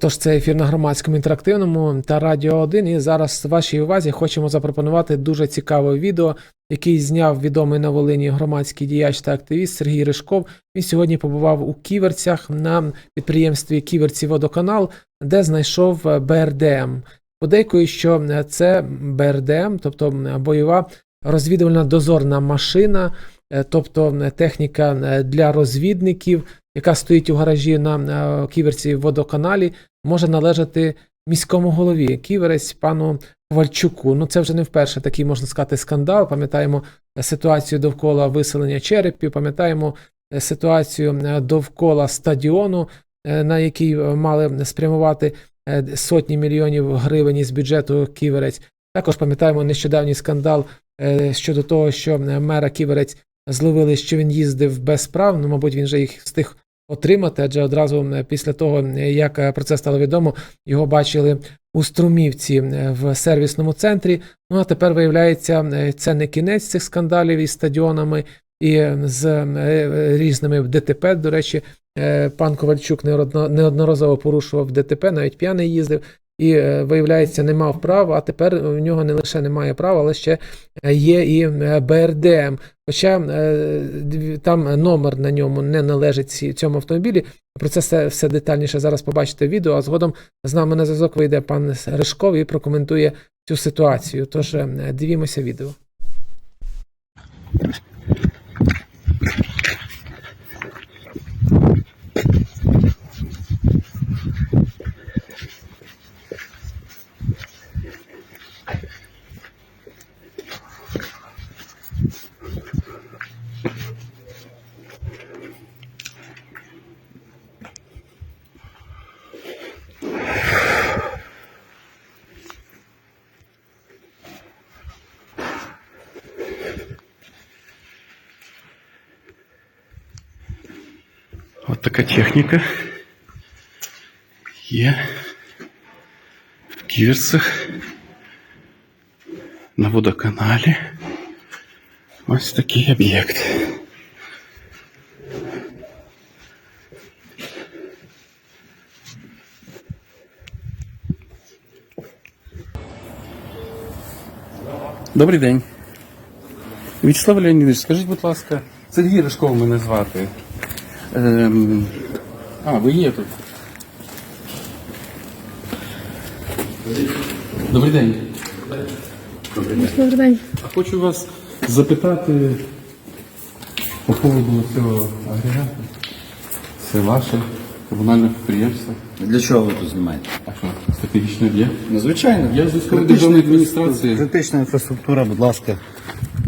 Отож, це ефір на громадському інтерактивному та Радіо 1. І зараз вашій увазі хочемо запропонувати дуже цікаве відео, який зняв відомий на Волині громадський діяч та активіст Сергій Ришков. Він сьогодні побував у Ківерцях на підприємстві Ківерці Водоканал, де знайшов е, БРДМ. Подейкують, що це БРДМ, тобто бойова розвідувальна дозорна машина, тобто техніка е, для розвідників, яка стоїть у гаражі на е, Ківерці водоканалі, може належати міському голові Ківерець пану Ковальчуку. Ну це вже не вперше такий можна сказати скандал. Пам'ятаємо е, ситуацію довкола виселення черепів, пам'ятаємо е, ситуацію е, довкола стадіону, е, на який е, мали спрямувати е, сотні мільйонів гривень із бюджету Ківерець. Також пам'ятаємо нещодавній скандал е, щодо того, що е, мера Ківерець зловили, що він їздив без прав. Ну, мабуть, він же їх встиг отримати, адже одразу після того, як е, про це стало відомо, його бачили у Струмівці в сервісному центрі. Ну а тепер виявляється, це не кінець цих скандалів із стадіонами і е, з е, різними ДТП. До речі, пан Ковальчук неодноразово порушував ДТП, навіть п'яний їздив. І е, виявляється, не мав права, а тепер в нього не лише немає права, але ще е, є і е, БРДМ. Хоча там номер на ньому не належить цьому автомобілі. Про це все, все детальніше зараз побачите в відео, а згодом з нами на зв'язок вийде пан Ришков і прокоментує цю ситуацію. Тож дивімося відео. От така техніка є в Ківерцях на водоканалі. Ось такий об'єкт. Добрий день. Вячеслав Леонідович, скажіть, будь ласка, Сергій Ришков мене звати. Ем, а, ви є тут. Добрий день. Добрий день. А хочу вас запитати по поводу цього агрегату. Це ваше комунальне підприємство. Для чого ви тут знімаєте? А що, стратегічний об'єкт? Ну, звичайно. Я з військової державної адміністрації. Критична інфраструктура, будь ласка.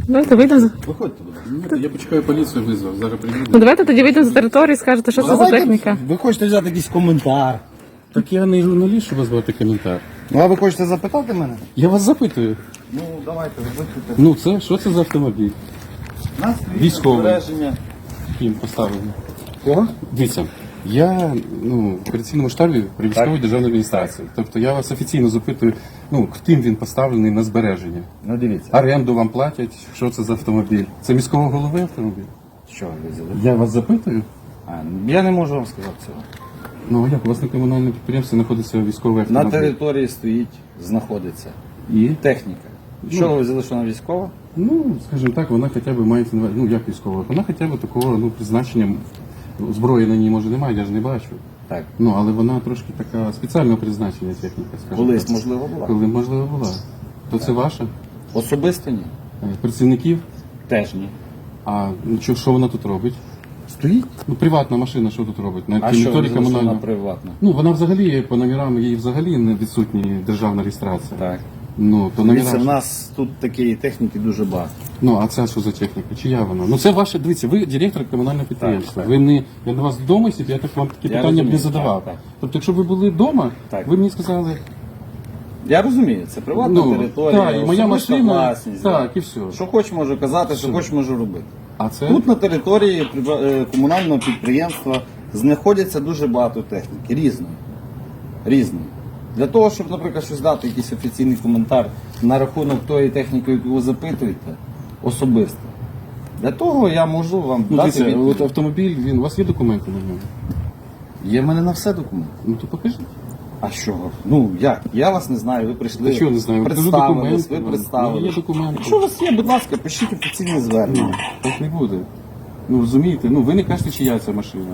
Давайте вийдемо. за- Виходьте, будь. Ні, я почекаю поліцію визвав, зараз Ну давайте тоді вийдемо за територію і скажете, що це за техніка. Ви хочете взяти якийсь коментар. Так я не журналіст, щоб назвати коментар. Ну, а ви хочете запитати мене? Я вас запитую. Ну, давайте, запитуйте. Ну це, що це за автомобіль? Нас Військовий. збереження. Ким поставлено? Кого? Дивіться, я ну, в операційному штабі при військовій державній адміністрації. Тобто я вас офіційно запитую, ну, ким він поставлений на збереження. Ну, дивіться. Оренду вам платять, що це за автомобіль? Це міського голови автомобіль? Що ви взяли? Я вас запитую. А, я не можу вам сказати цього. Ну а як у вас на комунальному підприємстві знаходиться військовий На території стоїть, знаходиться І? техніка. Що ви взяли, що вона військова? Ну, скажімо так, вона хоча б має ну як військова, вона хоча б такого ну, призначення. Зброї на ній може немає, я ж не бачу. Так. Ну, але вона трошки така спеціального призначення техніка, скажімо. Колись, так. можливо, була. Коли можливо була. То це ваша? Особисто ні. Е, Працівників? Теж ні. А ну, що, що вона тут робить? Стоїть? Ну, приватна машина, що тут робить? На А що території вона комунального. приватна? Ну, вона взагалі по номерам її взагалі не відсутні державна реєстрація. Так. Ну, то Дивіться, в нас тут такої техніки дуже багато. Ну, а це що за техніка? Чия вона? Ну це ваше, дивіться, ви директор комунального підприємства. так. Ви не я до вас вдома сидів, я так вам такі Я питання б не розумію, задавав. так, так. Тобто, якщо ви були вдома, Так. ви мені сказали, Я розумію, це приватна Ну, територія, так, і моя особиста машина, власність. так, да. і все. Що хоч можу казати, що хоч можу робити. а це Тут на території прива- е, комунального підприємства знаходиться дуже багато техніки, різної. Різної. Для того, щоб, наприклад, щось дати якийсь офіційний коментар на рахунок тої техніки, яку ви запитуєте, особисто. Для того я можу вам Ну, дати дивіться, відповідь. от автомобіль, він, у вас є документи на нього? Є в мене на все документи. Ну то покажіть. А що? Ну як? Я вас не знаю, ви прийшли. Та чого не знаю? Представились, документи ви вам. представили. Ну, є документи. Якщо у вас є, будь ласка, пишіть офіційне звернення. Так не буде. Ну розумієте, ну ви не кажете, чия це машина.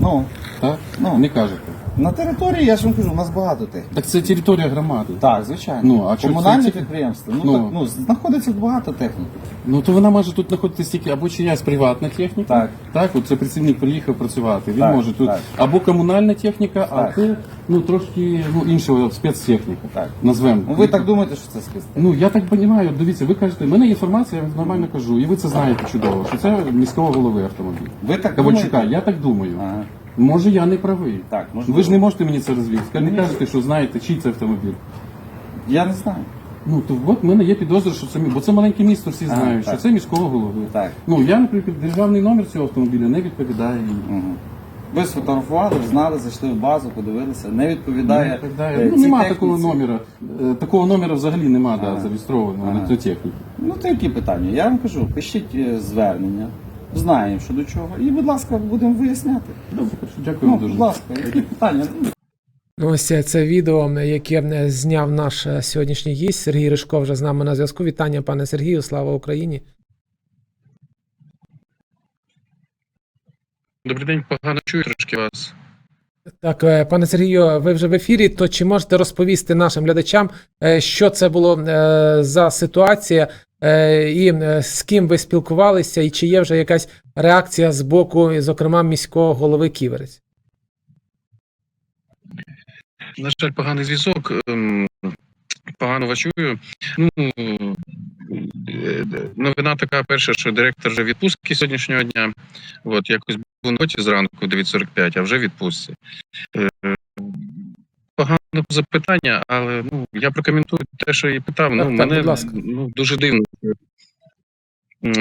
Ну, Так? Ну. Не кажете. На території, я ж вам кажу, у нас багато техніки. Так це територія громади. Так, звичайно. Ну, а Комунальне це- підприємство. Ну, Ну. так, ну, знаходиться багато техніки. Ну то вона може тут знаходитись тільки або чиясь приватна техніка. Так. Так, от це працівник приїхав працювати. Він Так, може тут так. або комунальна техніка, Так. а це ну трошки ну, іншого спецтехніка. Так. Назвемо. Ну, ви так думаєте, що це список? Ну я так розумію, дивіться, ви кажете, в мене є інформація, я нормально кажу, і ви це знаєте чудово, що це міського голови автомобіль. Ви так думаєте? я так думаю. Ага. Може я не правий. Так, можливо. ви ж не можете мені це розвідати. Не кажете, що знаєте, чий це автомобіль. Я не знаю. Ну то от в мене є підозра, що це мі- бо це маленьке місто, всі знають, так. що це міського голови. Так. Ну я, наприклад, державний номер цього автомобіля не відповідає. їй. Угу. Ви сфотографували, знали, зайшли в базу, подивилися, не відповідає. Е, Ну, цій нема техніці. такого номера. Е, Такого номера взагалі нема, да, зареєстрованого на цю техніку. Ну, то які питання? Я вам кажу, пишіть е, звернення, знаємо, що до чого, і, будь ласка, будемо виясняти. Добре, дякую Ну, дуже. будь ласка, які питання? Ось це- відео, яке зняв наш е, сьогоднішній гість Сергій Ришко вже з нами на зв'язку. Вітання, пане Сергію, слава Україні. Добрий день, погано чую трошки вас. Так, е, пане Сергію, ви вже в ефірі. То чи можете розповісти нашим глядачам, е, що це було за ситуація, і е, з ким ви спілкувалися, і чи є вже якась реакція з боку, зокрема, міського голови Ківерець? На жаль, поганий зв'язок. ем, Погано вас чую. Ну, е, новина така перша, що директор вже в відпустці сьогоднішнього дня. От, якось був на роботі зранку 9.45, а вже відпустці. Е, Погано запитання, але ну, я прокоментую те, що і питав. Так, ну, так, мене будь ласка. ну, дуже дивно,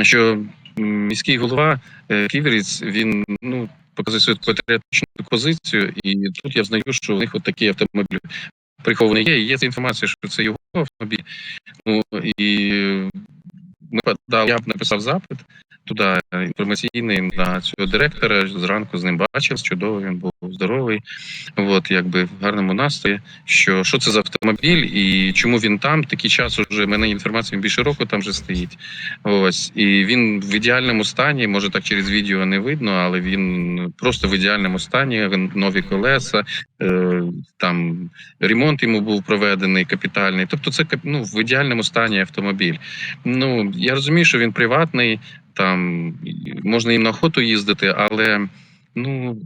що, міський голова е, Ківеріць, він ну, показує свою патріотичну позицію, і тут я взнаю, що у них от такі автомобілі приховані є. І є інформація, що це його автомобіль. Ну і я б написав запит туди інформаційний на цього директора. Зранку з ним бачив, чудово, він був здоровий. От, якби в гарному настрої. Що, що це за автомобіль і чому він там? Такий час уже мене інформація більше року там вже стоїть. Ось і він в ідеальному стані. Може так через відео не видно, але він просто в ідеальному стані. Нові колеса, е, там ремонт йому був проведений капітальний. Тобто, це ну, в ідеальному стані автомобіль. Ну я розумію, що він приватний, там можна їм на охоту їздити, але ну.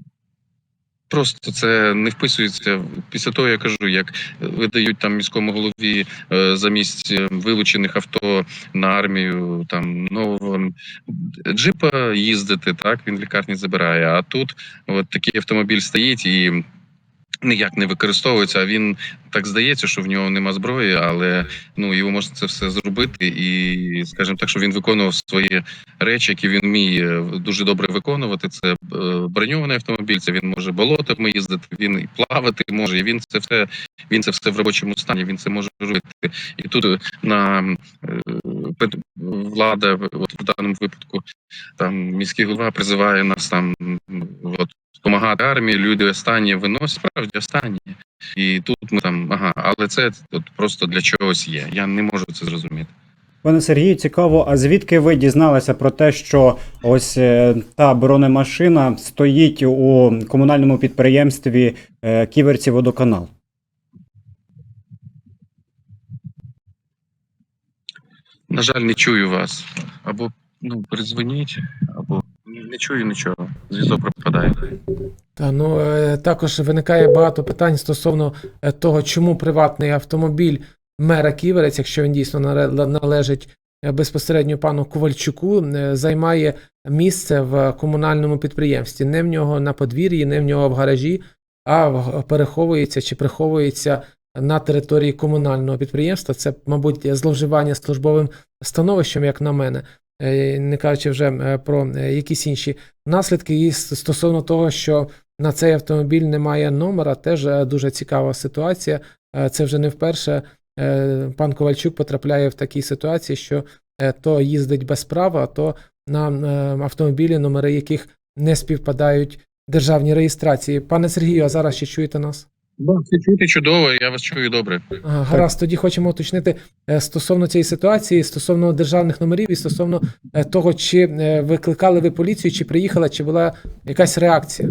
Просто це не вписується після того, я кажу, як видають там міському голові е, замість е, вилучених авто на армію там нового джипа їздити. Так він в лікарні забирає. А тут от такий автомобіль стоїть і ніяк не використовується. А він так здається, що в нього нема зброї, але ну його можна це все зробити, і скажімо так, що він виконував свої речі, які він вміє дуже добре виконувати. Це е, броньований автомобіль. Це він може болотами їздити. Він і плавати може. І він це все він це все в робочому стані. Він це може робити. І тут е, на е, влада, от в даному випадку, там міський голова призиває нас там от допомагати армії. Люди останні виносять справді останні. І тут ми там, ага, але це от просто для чогось є. Я не можу це зрозуміти. Пане Сергію, цікаво, а звідки ви дізналися про те, що ось е, та бронемашина стоїть у комунальному підприємстві е, Ківерці Водоканал? На жаль, не чую вас. Або ну передзвоніть, або не чую нічого. Зв'язок пропадає. Та ну е, також виникає багато питань стосовно е, того, чому приватний автомобіль мера Ківерець, якщо він дійсно належить е, безпосередньо пану Ковальчуку, займає місце в комунальному підприємстві. Не в нього на подвір'ї, не в нього в гаражі, а переховується чи приховується на території комунального підприємства. Це, мабуть, зловживання службовим становищем, як на мене. Не кажучи вже про якісь інші наслідки, і стосовно того, що на цей автомобіль немає номера, теж е, дуже цікава ситуація. Е, Це вже не вперше. е, Пан Ковальчук потрапляє в такій ситуації, що то їздить без права, а то на автомобілі, номери яких не співпадають державні реєстрації. Пане Сергію, а зараз ще чуєте нас? Все чути чудово, я вас чую добре. Ага, Гаразд, тоді хочемо уточнити стосовно цієї ситуації, стосовно державних номерів і стосовно того, чи викликали ви поліцію, чи приїхала, чи була якась реакція.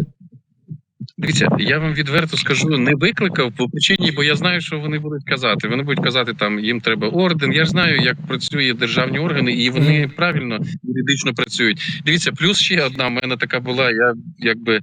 Дивіться, я вам відверто скажу, не викликав по причині, бо я знаю, що вони будуть казати. Вони будуть казати, там їм треба орден. Я ж знаю, як працюють державні органи, і вони правильно юридично працюють. Дивіться, плюс ще одна в мене така була. Я якби е,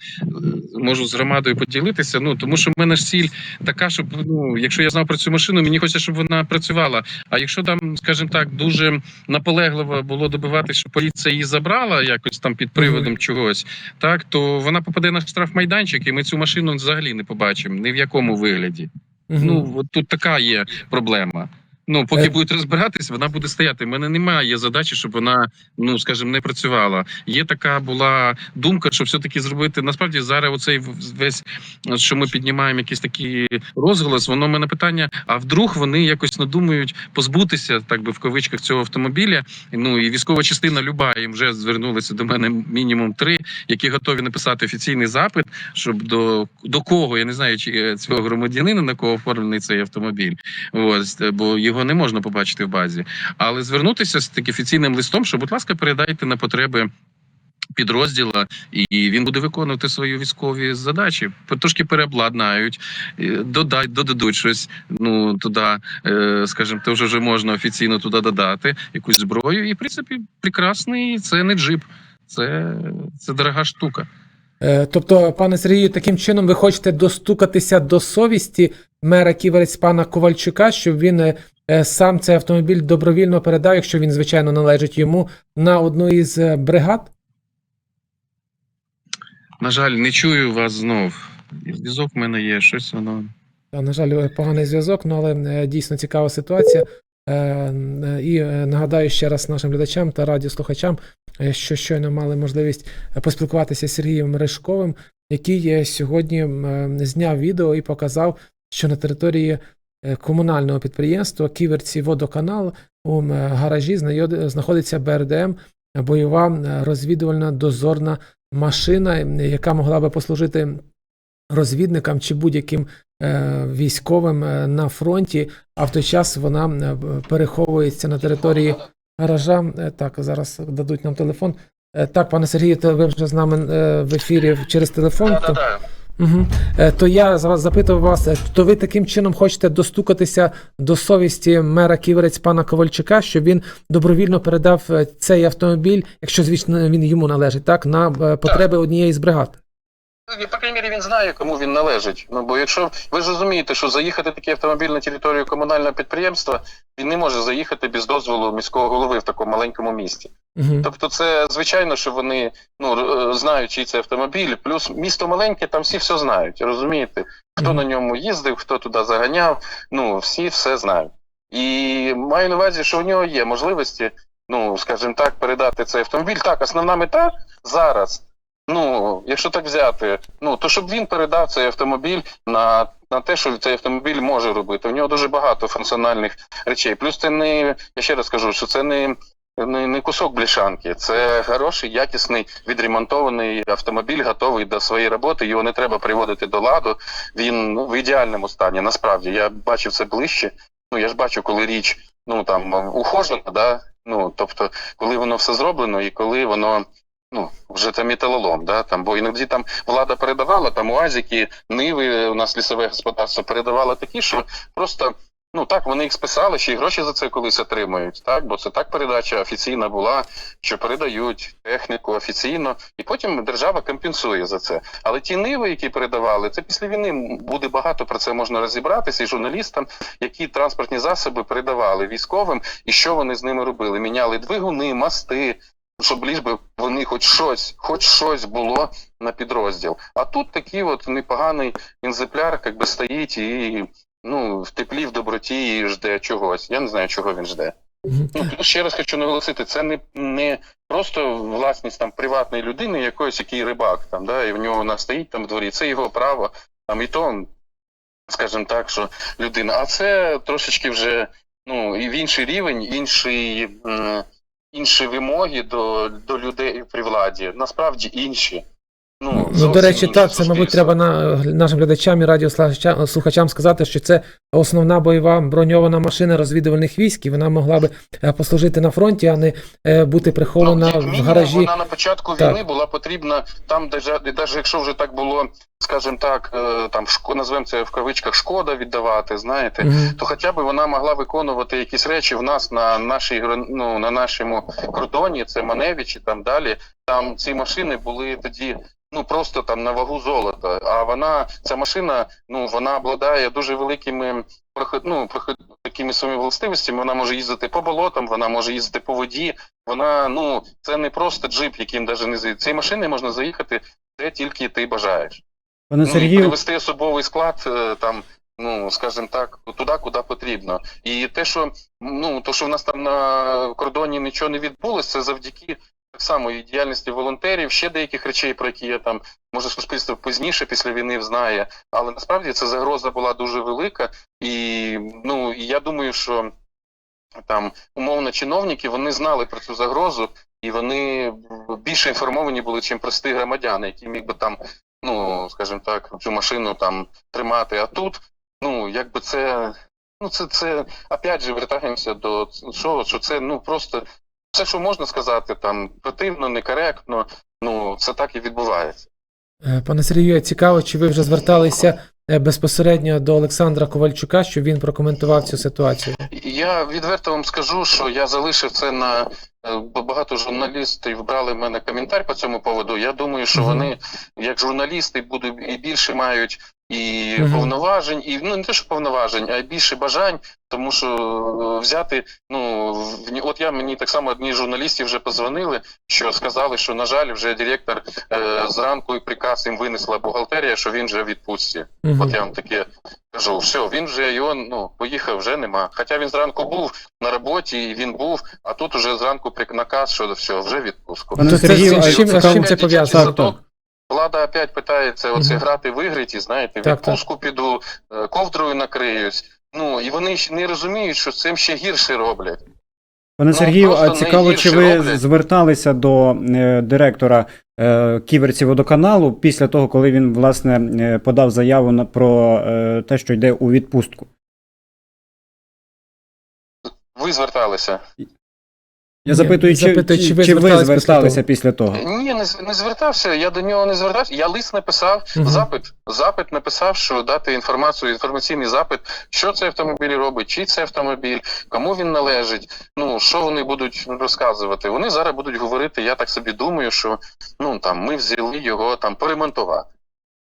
можу з громадою поділитися. Ну тому що в мене ж ціль така, щоб ну, якщо я знав про цю машину, мені хочеться, щоб вона працювала. А якщо там, скажімо так, дуже наполегливо було добиватися, що поліція її забрала якось там під приводом чогось, так то вона попаде на штрафмайданчик, і ми цю машину взагалі не побачимо ні в якому вигляді. Угу. Ну от тут така є проблема. Ну, поки Е. будуть розбиратись, вона буде стояти. У мене немає задачі, щоб вона, ну скажімо, не працювала. Є така була думка, що все-таки зробити. Насправді зараз оцей весь, що ми піднімаємо якийсь такий розголос, воно в мене питання: а вдруг вони якось надумають позбутися, так би в кавичках, цього автомобіля. Ну і військова частина люба їм вже звернулися до мене мінімум три, які готові написати офіційний запит, щоб до, до кого я не знаю, чи е, цього громадянина на кого оформлений цей автомобіль. Ось бо його не можна побачити в базі. Але звернутися з таким офіційним листом, що, будь ласка, передайте на потреби. Підрозділа, і він буде виконувати свої військові задачі. Трошки переобладнають, е, додають, додадуть щось. Ну туди, е, скажімо, то вже вже можна офіційно туди додати якусь зброю. І в принципі, прекрасний це не джип, це, це дорога штука. Е, Тобто, пане Сергію, таким чином ви хочете достукатися до совісті мера Ківерець пана Ковальчука, щоб він сам цей автомобіль добровільно передав, якщо він, звичайно, належить йому, на одну із е, бригад? На жаль, не чую вас знов. Зв'язок в мене є, щось воно. Та, на жаль, поганий зв'язок, ну але е, дійсно цікава ситуація. Е, е, І е, нагадаю ще раз нашим глядачам та радіослухачам, е, що щойно мали можливість е, поспілкуватися з Сергієм Мережковим, який е, сьогодні е, зняв відео і показав, що на території е, комунального підприємства Ківерці Водоканал у гаражі знаходиться БРДМ, бойова е, розвідувальна дозорна машина, е, яка могла би послужити розвідникам чи будь-яким е, військовим е, на фронті, а в той час вона е, переховується на території гаража. Е, Так, зараз дадуть нам телефон. Е, Так, пане Сергію, ви вже з нами е, в ефірі через телефон. То, угу. то я за вас запитував вас, е, то ви таким чином хочете достукатися до совісті мера Ківерець пана Ковальчука, щоб він добровільно передав е, цей автомобіль, якщо звісно він йому належить, так, на потреби потреби однієї з бригад. Ну, По крайній мірі, він знає, кому він належить. Ну бо якщо ви ж розумієте, що заїхати такий автомобіль на територію комунального підприємства, він не може заїхати без дозволу міського голови в такому маленькому місті. Угу. Тобто, це звичайно, що вони ну е, знають, чий це автомобіль. Плюс місто маленьке, там всі все знають. Розумієте, хто Мгм. на ньому їздив, хто туди заганяв. Ну всі все знають. І маю на увазі, що у нього є можливості, ну скажімо так, передати цей автомобіль. Так, основна мета зараз. Ну, якщо так взяти, ну то щоб він передав цей автомобіль на, на те, що цей автомобіль може робити. У нього дуже багато функціональних речей. Плюс це не, я ще раз кажу, що це не, не, не кусок бляшанки, це хороший, якісний, відремонтований автомобіль, готовий до своєї роботи. Його не треба приводити до ладу. Він ну, в ідеальному стані. Насправді я бачив це ближче. Ну я ж бачу, коли річ ну там ухожена, да. Ну тобто, коли воно все зроблено, і коли воно ну вже це металолом, да там, бо іноді там влада передавала там уазики, ниви у нас лісове господарство передавало такі, що просто. Ну так, вони їх списали, ще й гроші за це колись отримають, так, бо це так передача офіційна була, що передають техніку офіційно, і потім держава компенсує за це. Але ті ниви, які передавали, це після війни буде багато про це можна розібратися і журналістам, які транспортні засоби передавали військовим, і що вони з ними робили. Міняли двигуни, мости, щоб ліж би вони хоч щось, хоч щось було на підрозділ. А тут такий от непоганий екземпляр, як би стоїть і ну в теплі, в доброті і жде чогось. Я не знаю, чого він жде. Ну ще раз хочу наголосити, це не, не просто власність там приватної людини, якоїсь який рибак там, да, і в нього вона стоїть там в дворі. Це його право. Там і то, скажімо так, що людина. А це трошечки вже ну і в інший рівень, інший, м, інші вимоги до, до людей при владі. Насправді інші. Ну, Ну, до речі, так, це, мабуть, треба на, нашим глядачам і радіослухачам сказати, що це основна бойова броньована машина розвідувальних військ, і вона могла би е, послужити на фронті, а не е, бути прихована Ну, в гаражі. Вона на початку Так. війни була потрібна там, де навіть якщо вже так було, скажімо так, е, там шко- назвемо це в кавичках шкода віддавати, знаєте, Мгм. то хоча б вона могла виконувати якісь речі в нас на нашій ну, на нашому кордоні, це Маневич і там далі. Там ці машини були тоді. Ну просто там на вагу золота. А вона, ця машина, ну вона обладає дуже великими проход, ну, проход, такими своїми властивостями. Вона може їздити по болотам, вона може їздити по воді. Вона ну це не просто джип, яким навіть не заїздити. Цієї машини можна заїхати де тільки ти бажаєш. Пане Ну, Сергію, привести особовий склад е, там, ну скажімо так, туди, куди потрібно. І те, що ну то, що в нас там на кордоні нічого не відбулося, це завдяки так само і діяльності волонтерів, ще деяких речей, про які я там може суспільство пізніше після війни знає. Але насправді ця загроза була дуже велика, і ну я думаю, що там умовно чиновники вони знали про цю загрозу, і вони більше інформовані були, чим прості громадяни, які міг би там, ну скажімо так, цю машину там тримати. А тут, ну якби це, ну це це опять же вертаємося до що, що це ну просто все, що можна сказати, там противно, некоректно. Ну це так і відбувається. Е, Пане Сергію, цікаво, чи ви вже зверталися е, безпосередньо до Олександра Ковальчука, щоб він прокоментував цю ситуацію? Я відверто вам скажу, що я залишив це на е, багато журналістів брали в мене коментар по цьому поводу. Я думаю, що вони, як журналісти, будуть і більше мають і Мгм. повноважень, і ну не те, що повноважень, а й більше бажань, тому що е, взяти, ну в ні- от я мені так само одні з журналістів вже позвонили, що сказали, що на жаль, вже директор е, зранку і приказ їм винесла бухгалтерія, що він вже в відпустці. Мгм. От я вам таке кажу, все, він вже його ну поїхав, вже нема. Хоча він зранку був на роботі, і він був, а тут уже зранку прик- наказ, що все, вже відпустку. То це Сергію, з а чим, з цікаво- чим це пов'язано? Так, так. Влада опять питається оце Мгм. грати в ігриті, знаєте, Так, відпустку піду, е, ковдрою накриюсь. Ну і вони не розуміють, що цим ще гірше роблять. Пане Ну, Сергію, а цікаво, чи ви роблять. зверталися до е, директора е, Ківерці водоканалу після того, коли він власне е, подав заяву на про е, те, що йде у відпустку? Ви зверталися. Я запитую, чи, запитую, чи, чи ви чи ви звертались зверталися після після того? Ні, не, з- не звертався. Я до нього не звертався. Я лист написав, Мгм. запит. Запит написав, що дати інформацію, інформаційний запит, що цей автомобіль робить, чий це автомобіль, кому він належить. Ну що вони будуть розказувати. Вони зараз будуть говорити. Я так собі думаю, що ну там ми взяли його там поремонтувати,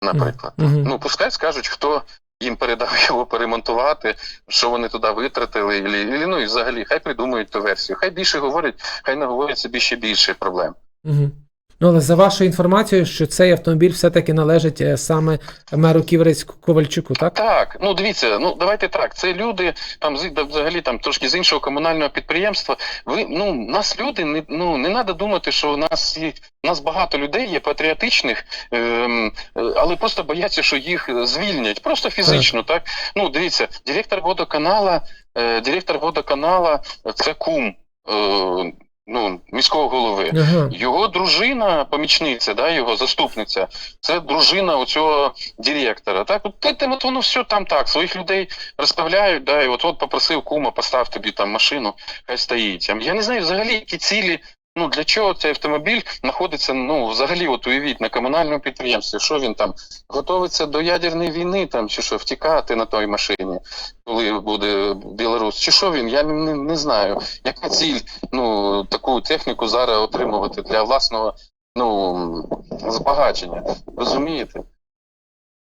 наприклад. Мгм. Ну пускай скажуть, хто. Їм передав його перемонтувати, що вони туди витратили, і, ну і взагалі хай придумують ту версію. Хай більше говорять, хай наговорять собі ще більше проблем. Мгм. Ну, але за вашою інформацією, що цей автомобіль все-таки належить е, саме меру Ківерець Ковальчуку, так? Так, ну дивіться, ну давайте так. Це люди там з взагалі там трошки з іншого комунального підприємства. Ви ну нас люди не ну не треба думати, що у нас є у нас багато людей є патріотичних, ем, е, але просто бояться, що їх е, звільнять. Просто фізично, так. Ну дивіться, директор водоканала, е, директор водоканала це кум. Е, Ну, міського голови. Ага. Його дружина, помічниця, да, його заступниця, це дружина оцього директора. Так, от, от воно все там так. Своїх людей розставляють, да, і от от попросив кума, постав тобі там машину, хай стоїть. Я не знаю взагалі, які цілі. Ну для чого цей автомобіль знаходиться? Ну взагалі, от уявіть на комунальному підприємстві, що він там готовиться до ядерної війни, там чи що втікати на той машині, коли буде Білорусь, чи що він? Я не, не знаю. Яка ціль ну таку техніку зараз отримувати для власного ну збагачення? Розумієте?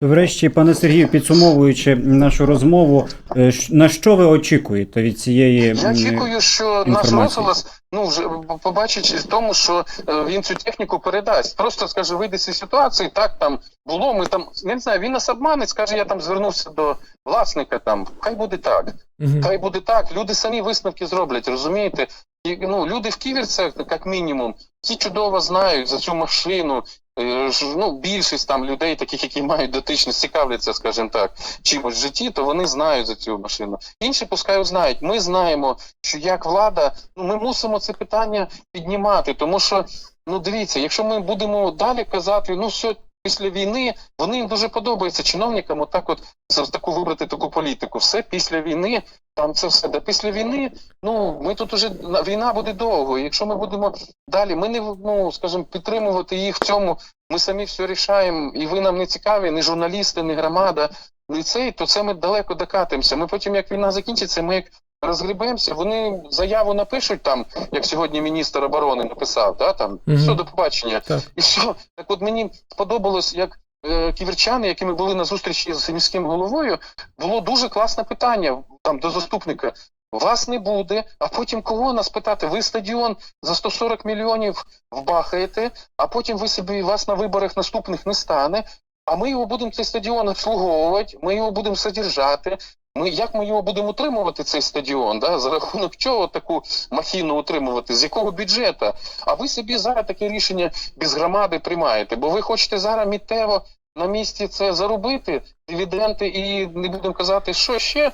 Врешті, пане Сергію, підсумовуючи нашу розмову, е, на що ви очікуєте від цієї Я очікую, що наш розголос ну вже побачить в тому, що е, він цю техніку передасть. Просто скаже, вийде з цієї ситуації, так там було. Ми там я не знаю, він нас обманить, скаже, я там звернувся до власника. Там хай буде так. Мгм. Хай буде так. Люди самі висновки зроблять, розумієте? І, ну, люди в Ківерцях, як мінімум, ті чудово знають за цю машину. Е, ну, більшість там людей, таких, які мають дотичність, цікавляться, скажімо так, чимось в житті, то вони знають за цю машину. Інші пускай знають. Ми знаємо, що як влада, ну ми мусимо це питання піднімати, тому що ну дивіться, якщо ми будемо далі казати, ну все. Після війни вони їм дуже подобається чиновникам отак от за таку вибрати таку політику. Все після війни, там це все. Да після війни, ну ми тут уже на- війна буде довго. Якщо ми будемо далі, ми не ну скажімо, підтримувати їх в цьому. Ми самі все рішаємо, і ви нам не цікаві, ні журналісти, ні громада, ні цей, то це ми далеко докатимося. Ми потім, як війна закінчиться, ми як розгребемося, вони заяву напишуть там, як сьогодні міністр оборони написав, да, там Мгм. все до побачення. Так. І що? Так от мені сподобалось, як е, ківерчани, які ми були на зустрічі з міським головою, було дуже класне питання там до заступника. Вас не буде, а потім кого нас питати? Ви стадіон за 140 мільйонів вбахаєте, а потім ви собі вас на виборах наступних не стане. А ми його будемо цей стадіон обслуговувати, ми його будемо содержати. Ми як ми його будемо утримувати, цей стадіон? Да? За рахунок чого таку махіну утримувати? З якого бюджету? А ви собі зараз таке рішення без громади приймаєте, бо ви хочете зараз мітево на місці це заробити, дивіденти, і не будемо казати, що ще.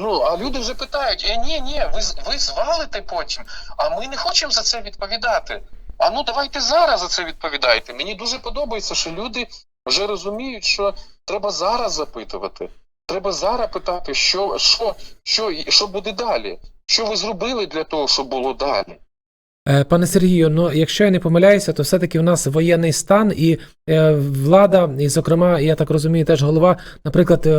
Ну, а люди вже питають: е, ні, ні, ви, ви звалите потім, а ми не хочемо за це відповідати. А ну давайте зараз за це відповідайте. Мені дуже подобається, що люди вже розуміють, що треба зараз запитувати. Треба зараз питати, що, що, що, що буде далі. Що ви зробили для того, щоб було далі? Е, Пане Сергію, ну якщо я не помиляюся, то все-таки у нас воєнний стан і е, влада, і, зокрема, я так розумію, теж голова, наприклад, е,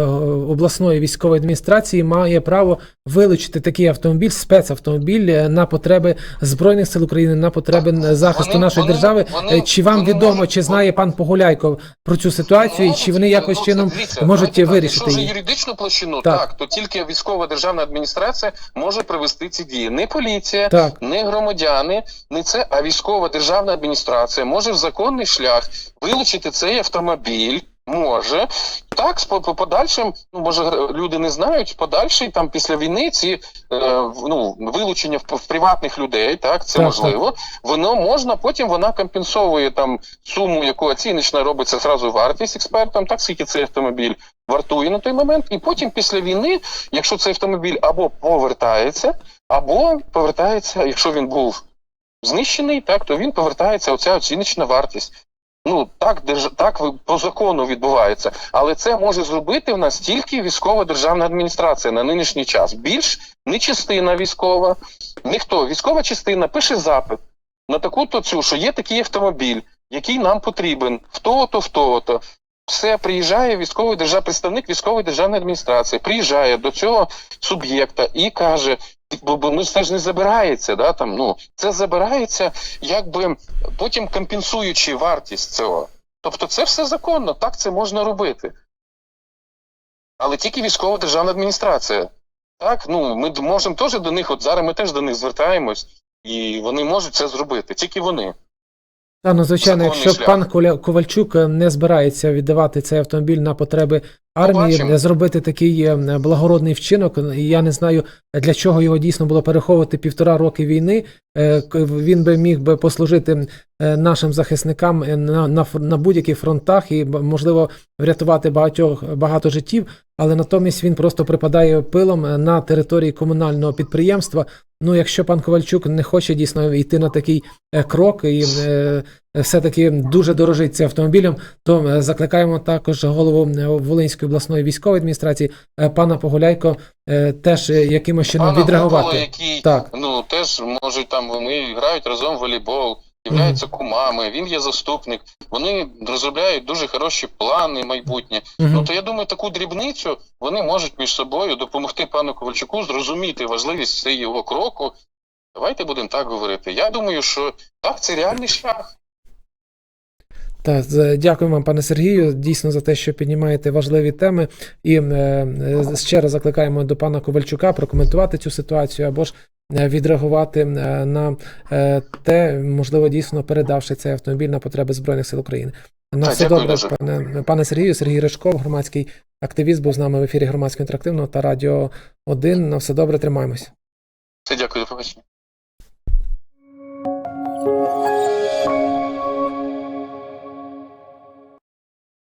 обласної військової адміністрації має право вилучити такий автомобіль, спецавтомобіль на потреби Збройних сил України, на потреби захисту вони- нашої вони- держави. вони- чи вам вони відомо, можуть- чи знає пан Погуляйко про цю ситуацію, і чи вони якось Ну, чином дивіться, можуть так, вирішити Якщо вже її? юридичну площину, Так. так. то тільки військова державна адміністрація може привести ці дії. Не поліція, Так. не громадяни, не це, а військова державна адміністрація може в законний шлях вилучити цей автомобіль. Може так, по по подальшим, ну може люди не знають, подальший там після війни ці е, ну вилучення в, в приватних людей, так це Так, можливо. Воно можна, потім вона компенсовує там суму, яку оціночна робиться зразу вартість експертам, так скільки цей автомобіль вартує на той момент, і потім після війни, якщо цей автомобіль або повертається, або повертається, якщо він був знищений, так то він повертається оця оціночна вартість. Ну так держ... так по закону відбувається, але це може зробити в нас тільки військова державна адміністрація на нинішній час. Більш не частина військова, ніхто. Військова частина пише запит на таку то цю, що є такий автомобіль, який нам потрібен, в то-то, в то-то. Все приїжджає військовий держав, представник військової державної адміністрації, приїжджає до цього суб'єкта і каже: бо, ну це ж не забирається, да там ну це забирається, якби потім компенсуючи вартість цього. Тобто, це все законно, так це можна робити. Але тільки військова державна адміністрація. Так, ну ми можемо теж до них, от зараз ми теж до них звертаємось, і вони можуть це зробити, тільки вони. Та ну звичайно, Законний якщо шлях. пан Коля- Ковальчук е, не збирається віддавати цей автомобіль на потреби армії, Побачимо. е, зробити такий е, благородний вчинок. І я не знаю для чого його дійсно було переховувати півтора роки війни. Е, к- Він би міг би послужити е, нашим захисникам е, на, на, фр- на будь-яких фронтах і б- можливо врятувати багатьох багато життів. Але натомість він просто припадає пилом е, на території комунального підприємства. Ну, якщо пан Ковальчук не хоче дійсно йти на такий е, крок і е, все-таки дуже дорожить цим автомобілем, то е, закликаємо також голову Волинської обласної військової адміністрації пана Погуляйко теж якимось чином Пана відреагувати. Який, Так. ну теж можуть там вони грають разом в волейбол, являються кумами. Він є заступник. Вони розробляють дуже хороші плани майбутнє. Ну то я думаю, таку дрібницю вони можуть між собою допомогти пану Ковальчуку зрозуміти важливість цього його кроку. Давайте будемо так говорити. Я думаю, що так, це реальний шлях. Так, дякую вам, пане Сергію, дійсно за те, що піднімаєте важливі теми. І е, ще раз закликаємо до пана Ковальчука прокоментувати цю ситуацію або ж е, відреагувати е, на те, можливо, дійсно передавши цей автомобіль на потреби Збройних сил України. На Так, все дякую добре, дуже. пане, пане Сергію. Сергій Ришков, громадський активіст, був з нами в ефірі громадського інтерактивного та радіо 1. На все добре, тримаємось. Все дякую, до побачення.